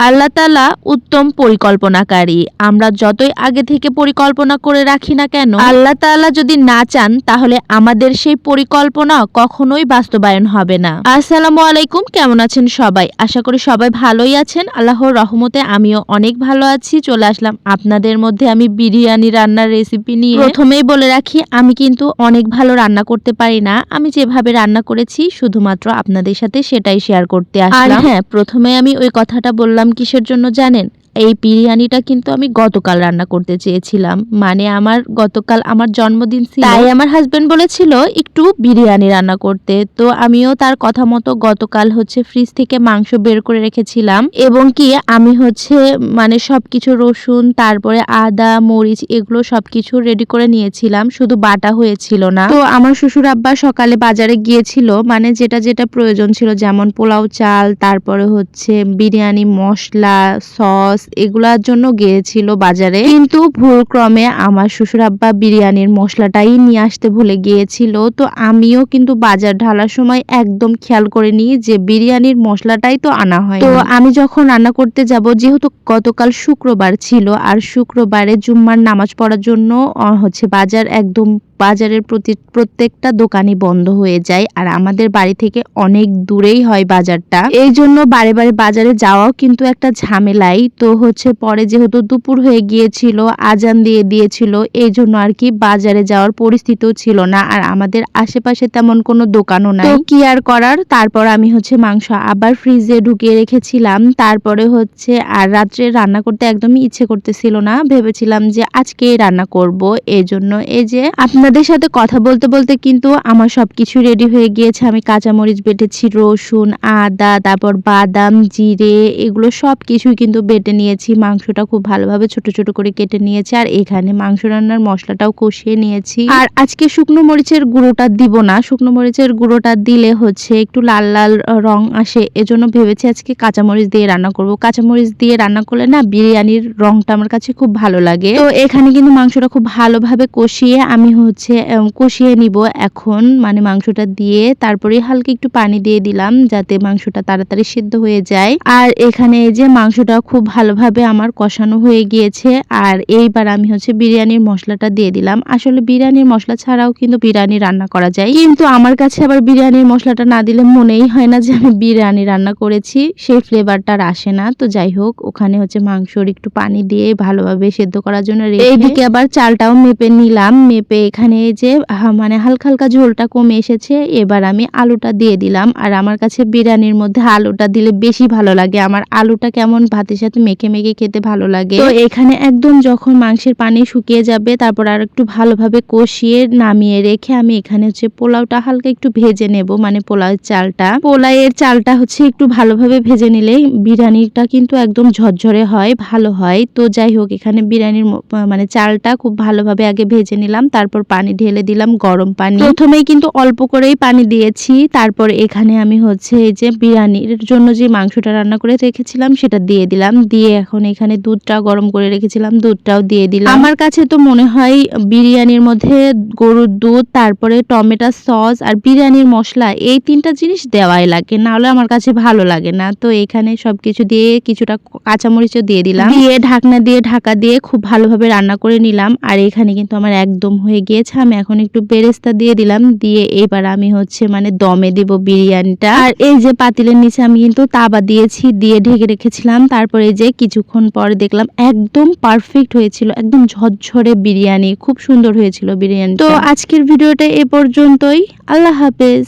আল্লাহ তালা উত্তম পরিকল্পনাকারী। আমরা যতই আগে থেকে পরিকল্পনা করে রাখি না কেন আল্লাহ তালা যদি না চান তাহলে আমাদের সেই পরিকল্পনা কখনোই বাস্তবায়ন হবে না। আসসালামু আলাইকুম কেমন আছেন সবাই? আশা করি সবাই ভালোই আছেন। আল্লাহর রহমতে আমিও অনেক ভালো আছি। চলে আসলাম আপনাদের মধ্যে আমি বিরিয়ানি রান্নার রেসিপি নিয়ে। প্রথমেই বলে রাখি আমি কিন্তু অনেক ভালো রান্না করতে পারি না। আমি যেভাবে রান্না করেছি শুধুমাত্র আপনাদের সাথে সেটাই শেয়ার করতে আর আসলাম হ্যাঁ প্রথমে আমি ওই কথাটা বললাম কিসের জন্য জানেন? এই বিরিয়ানিটা কিন্তু আমি গতকাল রান্না করতে চেয়েছিলাম। মানে আমার গতকাল আমার জন্মদিন ছিল। তাই আমার হাজবেন্ড বলেছিল, একটু বিরিয়ানি রান্না করতে। তো আমিও তার কথা মতো গতকাল হচ্ছে ফ্রিজ থেকে মাংস বের করে রেখেছিলাম। এবং কি, আমি হচ্ছে মানে সবকিছু রসুন, তারপরে আদা, মরিচ এগুলো সবকিছু রেডি করে নিয়েছিলাম। শুধু বাটা হয়েছিল না। তো আমার শ্বশুর আব্বা সকালে বাজারে গিয়েছিল। মানে যেটা যেটা প্রয়োজন ছিল, যেমন পোলাও চাল, তারপরে হচ্ছে বিরিয়ানি, মশলা, সস এগুলার জন্য গিয়েছিল বাজারে। কিন্তু ভুল ক্রমে আমার শ্বশুর আব্বা বিরিয়ানির মশলাটাই নিয়ে আসতে ভুলে গিয়েছিল। তো আমিও কিন্তু বাজার ঢালার সময় একদম খেয়াল করে নিই যে বিরিয়ানির মশলাটাই তো আনা হয় তো আমি যখন রান্না করতে যাব, যেহেতু গতকাল শুক্রবার ছিল, আর শুক্রবারে জুম্মার নামাজ পড়ার জন্য হচ্ছে বাজার একদম বাজারের প্রতি প্রত্যেকটা দোকানই বন্ধ হয়ে যায় আর আমাদের বাড়ি থেকে অনেক দূরেই হয় বাজারটা। এই জন্য বারে বারে বাজারে যাওয়াও কিন্তু একটা ঝামেলাই। তো হচ্ছে পরে যেহেতু দুপুর হয়ে গিয়েছিল আজান দিয়ে দিয়েছিল এই জন্য আর কি বাজারে যাওয়ার পরিস্থিতিও ছিল না আর আমাদের আশেপাশে তেমন কোনো দোকানও নাই। কি আর করার? তারপর আমি হচ্ছে মাংস আবার ফ্রিজে ঢুকিয়ে রেখেছিলাম। তারপরে হচ্ছে আর রাত্রে রান্না করতে একদমই ইচ্ছে করতেছিল না। ভেবেছিলাম যে আজকেই রান্না করব। এই জন্য এই যে আপনাদের সাথে কথা বলতে বলতে কিন্তু আমার সবকিছু রেডি হয়ে গিয়েছে। আমি কাঁচামরিচ বেটেছি, রসুন, আদা, তারপর বাদাম, জিরে, এগুলো সব কিছুই কিন্তু বেটে নিয়েছি। মাংসটা খুব ভালোভাবে ছোট ছোট করে কেটে নিয়েছি আর এখানে মাংস রান্নার মশলাটাও কষিয়ে নিয়েছি। আর আজকে শুকনো মরিচের গুঁড়োটা দিব না। শুকনো মরিচের গুঁড়োটা দিলে হচ্ছে একটু লাল লাল রং আসে। এজন্য ভেবেছি আজকে কাঁচামরিচ দিয়ে রান্না করব। কাঁচামরিচ দিয়ে রান্না করলে না বিরিয়ানির রংটা আমার কাছে খুব ভালো লাগে। তো এখানে কিন্তু মাংসটা খুব ভালোভাবে কষিয়ে আমি হচ্ছে উম, কষিয়ে নিব এখন। মানে মাংসটা দিয়ে তারপরে হালকা একটু পানি দিয়ে দিলাম যাতে মাংসটা তাড়াতাড়ি সিদ্ধ হয়ে যায়। আর এখানে যে মাংসটা খুব ভালোভাবে আমার কষানো হয়ে গিয়েছে। আর এইবার আমি হচ্ছে বিরিয়ানির মশলাটা দিয়ে দিলাম। আসলে বিরিয়ানির মশলা ছাড়াও কিন্তু বিরিয়ানি রান্না করা যায়। কিন্তু আমার কাছে আবার বিরিয়ানির মশলাটা না দিলে মনেই হয় না যে আমি বিরিয়ানি রান্না করেছি। সেই ফ্লেভারটা আসে না। তো যাই হোক ওখানে হচ্ছে মাংসর একটু পানি দিয়ে ভালোভাবে সেদ্ধ করার জন্য এইদিকে আবার চালটাও মেপে নিলাম। মেপে এখানে এই যে মানে হালকা হালকা ঝোলটা কমে এসেছে। এবার আমি আলুটা দিয়ে দিলাম। আর আমার কাছে বিরিয়ানির মধ্যে আলুটা দিলে বেশি ভালো লাগে। আমার আলুটা কেমন ভাতের সাথে মেখে মেখে খেতে ভালো লাগে। তো এখানে একদম যখন মাংসের পানি শুকিয়ে যাবে, তারপর আর একটু ভালোভাবে কষিয়ে নামিয়ে রেখে আমি এখানে হচ্ছে পোলাওটা হালকা একটু ভেজে নেব। মানে পোলাওয়ের চালটা। পোলাওয়ের চালটা হচ্ছে একটু ভালোভাবে ভেজে নিলে বিরিয়ানিটা কিন্তু একদম ঝরঝরে হয়, ভালো হয়। তো যাই হোক, এখানে বিরিয়ানির মানে চালটা খুব ভালোভাবে আগে ভেজে নিলাম। তারপর পানি ঢেলে দিলাম গরম পানি। প্রথমেই কিন্তু অল্প করেই পানি দিয়েছি। তারপর এখানে আমি হচ্ছে এই যে বিরিয়ানির জন্য যে মাংসটা রান্না করে রেখেছিলাম সেটা দিয়ে দিলাম। দিয়ে এখন এখানে দুধটা গরম করে রেখেছিলাম, দুধটাও দিয়ে দিলাম। আমার কাছে তো মনে হয় বিরিয়ানির মধ্যে গরুর দুধ, তারপরে টমেটো সস আর বিরিয়ানির মশলা এই তিনটা জিনিস দেওয়াই লাগে। না হলে আমার কাছে ভালো লাগে না। তো এখানে সবকিছু দিয়ে কিছুটা কাঁচামরিচও দিয়ে দিলাম। দিয়ে ঢাকনা দিয়ে ঢাকা দিয়ে খুব ভালোভাবে রান্না করে নিলাম। আর এখানে কিন্তু আমার একদম হয়ে গিয়েছে আমি এখন একটু বেরেস্তা দিয়ে দিলাম, দিয়ে এবার আমি হচ্ছে মানে দমে দিব বিরিয়ানিটা। আর এই যে পাতিলের নিচে আমি কিন্তু তাবা দিয়েছি, দিয়ে ঢেকে রেখেছিলাম। তারপরে যে কিছুক্ষণ পরে দেখলাম একদম পারফেক্ট হয়েছিল, একদম ঝরঝরে বিরিয়ানি, খুব সুন্দর হয়েছিল বিরিয়ানি তো আজকের ভিডিওটা এ পর্যন্তই, আল্লাহ হাফেজ।